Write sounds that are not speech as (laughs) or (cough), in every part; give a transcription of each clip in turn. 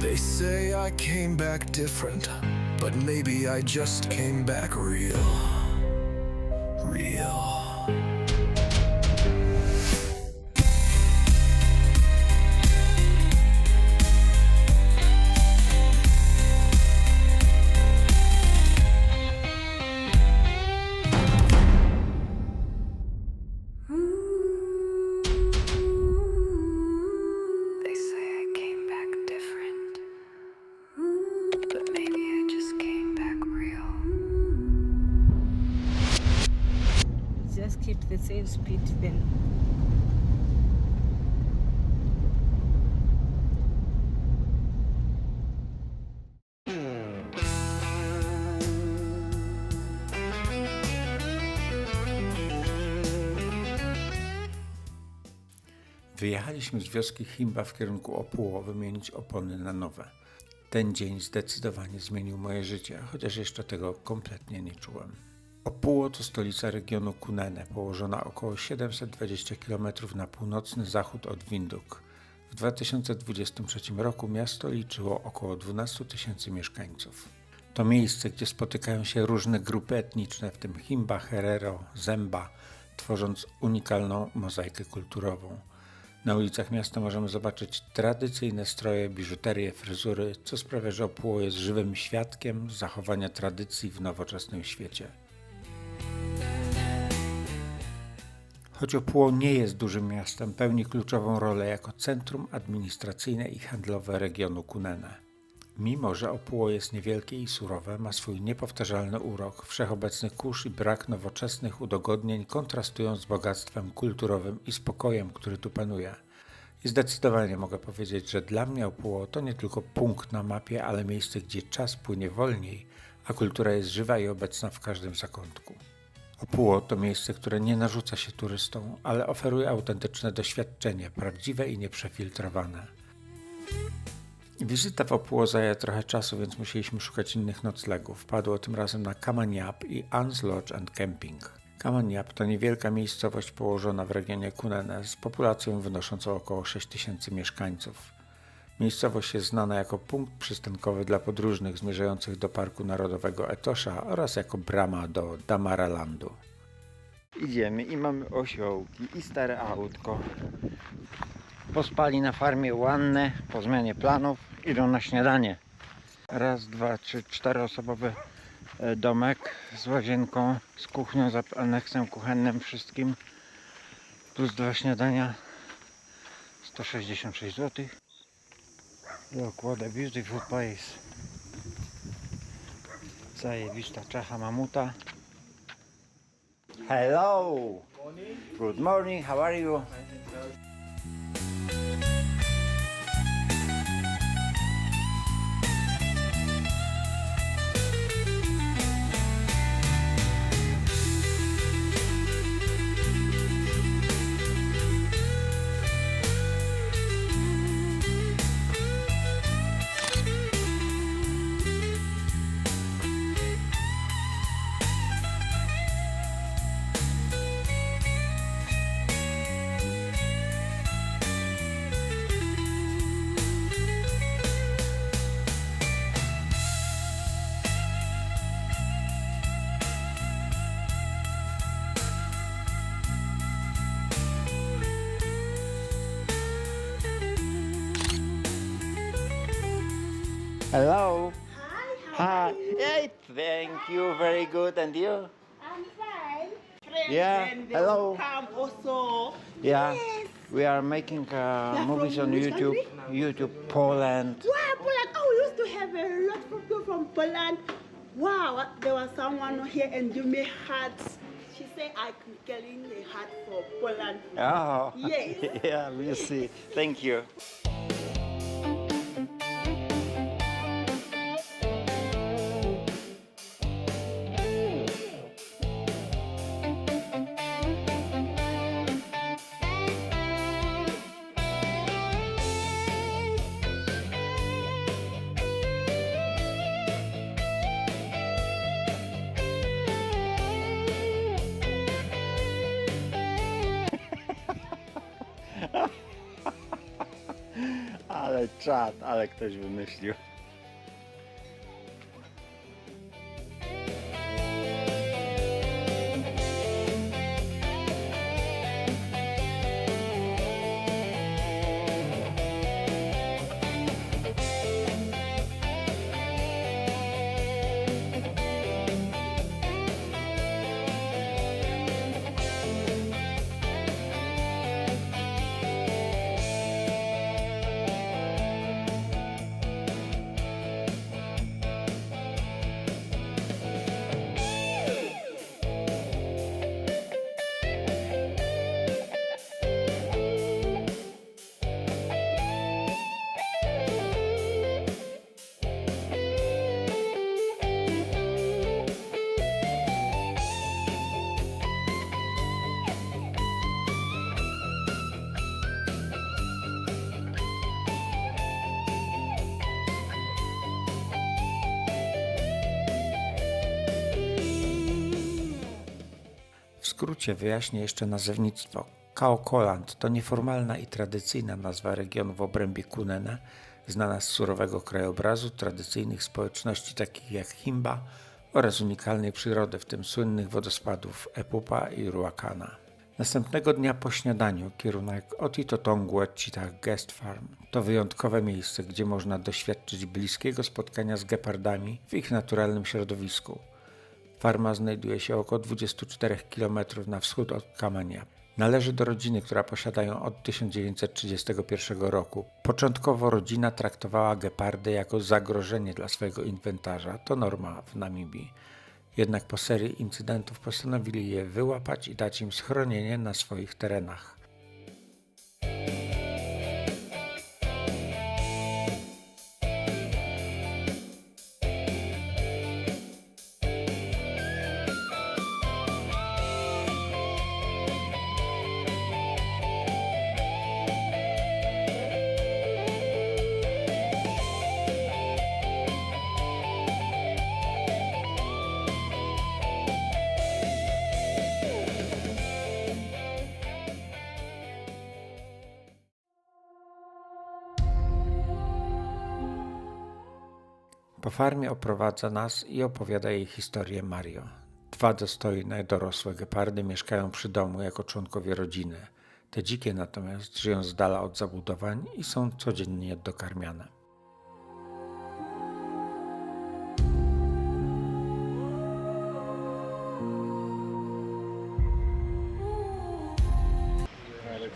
They say I came back different, but maybe I just came back real. Real. The same speed then. Wyjechaliśmy z wioski Himba w kierunku Opuło wymienić opony na nowe. Ten dzień zdecydowanie zmienił moje życie, chociaż jeszcze tego kompletnie nie czułem. Opuło to stolica regionu Kunene, położona około 720 km na północny zachód od Winduk. W 2023 roku miasto liczyło około 12 tysięcy mieszkańców. To miejsce, gdzie spotykają się różne grupy etniczne, w tym Himba, Herero, Zemba, tworząc unikalną mozaikę kulturową. Na ulicach miasta możemy zobaczyć tradycyjne stroje, biżuterię, fryzury, co sprawia, że Opuło jest żywym świadkiem zachowania tradycji w nowoczesnym świecie. Choć Opuło nie jest dużym miastem, pełni kluczową rolę jako centrum administracyjne i handlowe regionu Kunene. Mimo, że Opuło jest niewielkie i surowe, ma swój niepowtarzalny urok, wszechobecny kurz i brak nowoczesnych udogodnień kontrastują z bogactwem kulturowym i spokojem, który tu panuje. I zdecydowanie mogę powiedzieć, że dla mnie Opuło to nie tylko punkt na mapie, ale miejsce, gdzie czas płynie wolniej, a kultura jest żywa i obecna w każdym zakątku. Opuło to miejsce, które nie narzuca się turystom, ale oferuje autentyczne doświadczenie, prawdziwe i nieprzefiltrowane. Wizyta w Opuło zajęła trochę czasu, więc musieliśmy szukać innych noclegów. Padło tym razem na Kamaniap i Ans Lodge and Camping. Kamaniap to niewielka miejscowość położona w regionie Kunene z populacją wynoszącą około 6 tysięcy mieszkańców. Miejscowość jest znana jako punkt przystankowy dla podróżnych zmierzających do Parku Narodowego Etosha oraz jako brama do Damaralandu. Idziemy i mamy osiołki i stare autko. Pospali na farmie łannę po zmianie planów. Idą na śniadanie. Raz, dwa, trzy, czteroosobowy e, domek z łazienką, z kuchnią, z aneksem kuchennym, wszystkim. Plus dwa śniadania. 166 zł. Look, what a beautiful place. Zajebista czacha mamuta. Hello. Good morning. How are you? Hello. Hi, Hi. Hey, thank you. Very good. And you? I'm fine. Yeah, And they hello. will Come also. Yeah. Yes. We are making uh, movies from on which YouTube. YouTube Poland. Wow, Poland. Oh, we used to have a lot of people from Poland. Wow, there was someone here and you made hats. She said I'm getting a hat for Poland. Oh. Yes. (laughs) yeah, we'll see. Thank you. (laughs) Ale czad, ale ktoś wymyślił. Skrócie wyjaśnię jeszcze nazewnictwo. Kaokoland to nieformalna i tradycyjna nazwa regionu w obrębie Kunena, znana z surowego krajobrazu, tradycyjnych społeczności takich jak Himba oraz unikalnej przyrody, w tym słynnych wodospadów Epupa i Ruakana. Następnego dnia po śniadaniu kierunek Otitotongwe Chitah Guest Farm. To wyjątkowe miejsce, gdzie można doświadczyć bliskiego spotkania z gepardami w ich naturalnym środowisku. Farma znajduje się około 24 km na wschód od Kamania. Należy do rodziny, która posiada ją od 1931 roku. Początkowo rodzina traktowała gepardy jako zagrożenie dla swojego inwentarza. To norma w Namibii. Jednak po serii incydentów postanowili je wyłapać i dać im schronienie na swoich terenach. Po farmie oprowadza nas i opowiada jej historię Mario. Dwa dostojne, dorosłe gepardy mieszkają przy domu jako członkowie rodziny. Te dzikie natomiast żyją z dala od zabudowań i są codziennie dokarmiane.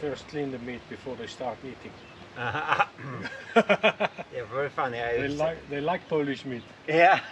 First clean the meat before they start eating. Uh-huh. (laughs) yeah, very funny. I They like they like Polish meat. Yeah, (laughs)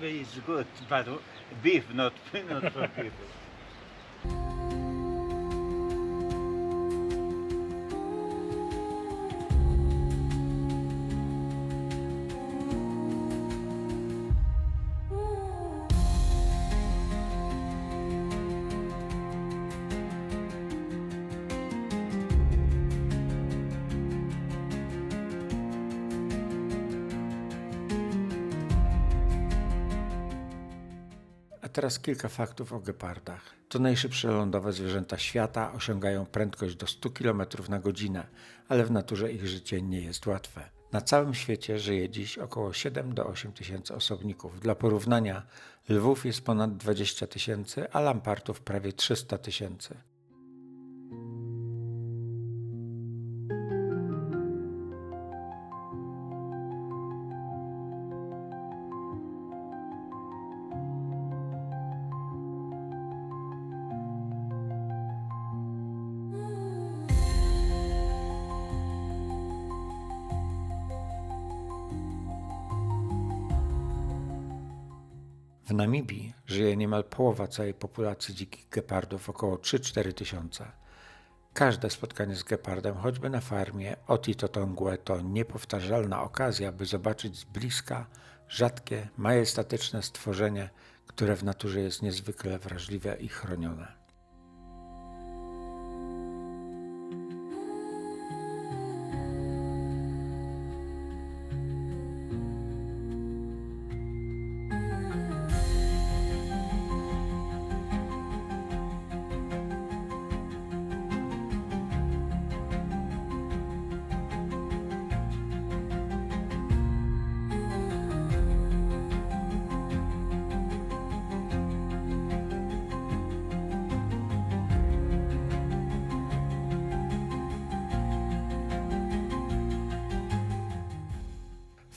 it's good, but beef, not (laughs) not for people. Teraz kilka faktów o gepardach. To najszybsze lądowe zwierzęta świata, osiągają prędkość do 100 km na godzinę, ale w naturze ich życie nie jest łatwe. Na całym świecie żyje dziś około 7 do 8 tysięcy osobników. Dla porównania, lwów jest ponad 20 tysięcy, a lampartów prawie 300 tysięcy. Niemal połowa całej populacji dzikich gepardów, około 3-4 tysiące. Każde spotkanie z gepardem, choćby na farmie Otitotongwe, to niepowtarzalna okazja, by zobaczyć z bliska rzadkie, majestatyczne stworzenie, które w naturze jest niezwykle wrażliwe i chronione.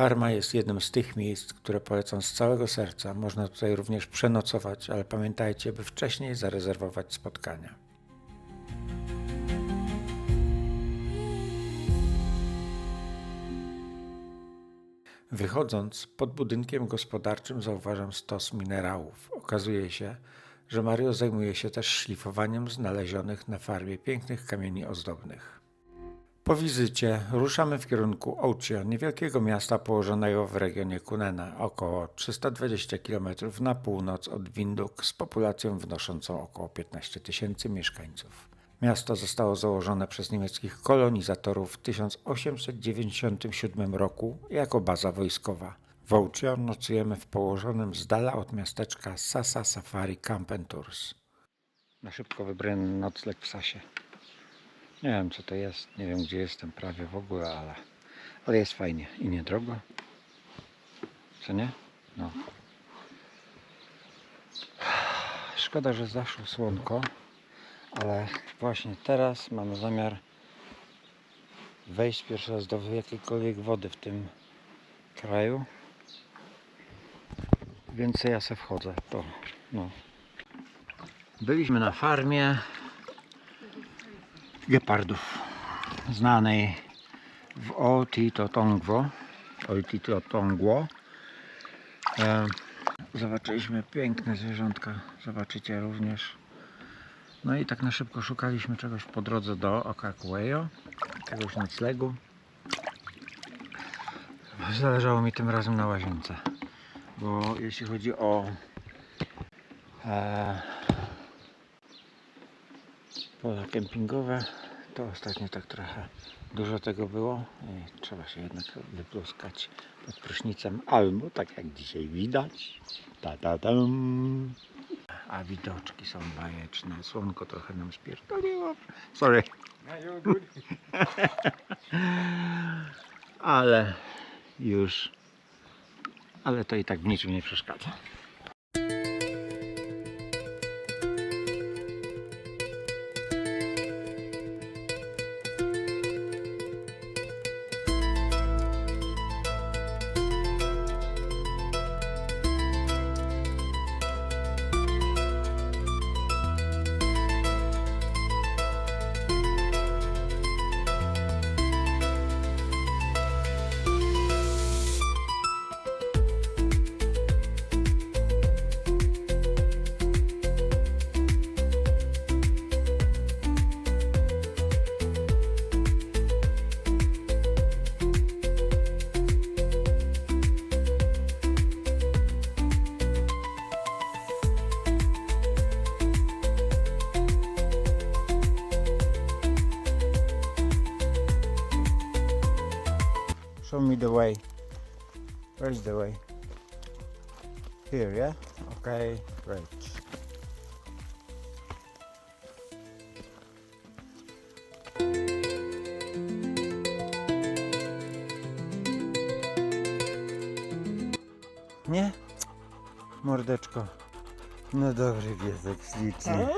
Farma jest jednym z tych miejsc, które polecam z całego serca. Można tutaj również przenocować, ale pamiętajcie, by wcześniej zarezerwować spotkania. Wychodząc pod budynkiem gospodarczym zauważam stos minerałów. Okazuje się, że Mario zajmuje się też szlifowaniem znalezionych na farmie pięknych kamieni ozdobnych. Po wizycie ruszamy w kierunku Ochio, niewielkiego miasta położonego w regionie Kunena, około 320 km na północ od Windhoek z populacją wynoszącą około 15 tysięcy mieszkańców. Miasto zostało założone przez niemieckich kolonizatorów w 1897 roku jako baza wojskowa. W Ochio nocujemy w położonym z dala od miasteczka Sasa Safari Camp Tours. Na szybko wybrałem nocleg w Sasie. Nie wiem co to jest, nie wiem gdzie jestem prawie w ogóle, ale, ale jest fajnie i niedrogo. Co nie? No. Szkoda, że zaszło słonko, ale właśnie teraz mamy zamiar wejść pierwszy raz do jakiejkolwiek wody w tym kraju. Więc ja se wchodzę. To, no. Byliśmy na farmie gepardów znanej w Otitotongwo. Otitotongwo. E, zobaczyliśmy piękne zwierzątka. Zobaczycie również. No i tak na szybko szukaliśmy czegoś po drodze do Okakuejo. Jakiegoś noclegu. Zależało mi tym razem na łazience. Bo jeśli chodzi o e, pola kempingowe, to ostatnio tak trochę dużo tego było i trzeba się jednak wypluskać pod prysznicem albo tak jak dzisiaj widać. Ta, ta, tam. A widoczki są bajeczne. Słonko trochę nam spierdoliło. Sorry. (laughs) Ale już. Ale to i tak w niczym nie przeszkadza. Show me the way. Where's the way? Here, yeah? Okay, great. Nie? Mordeczko. No dobry piesek, śliczny.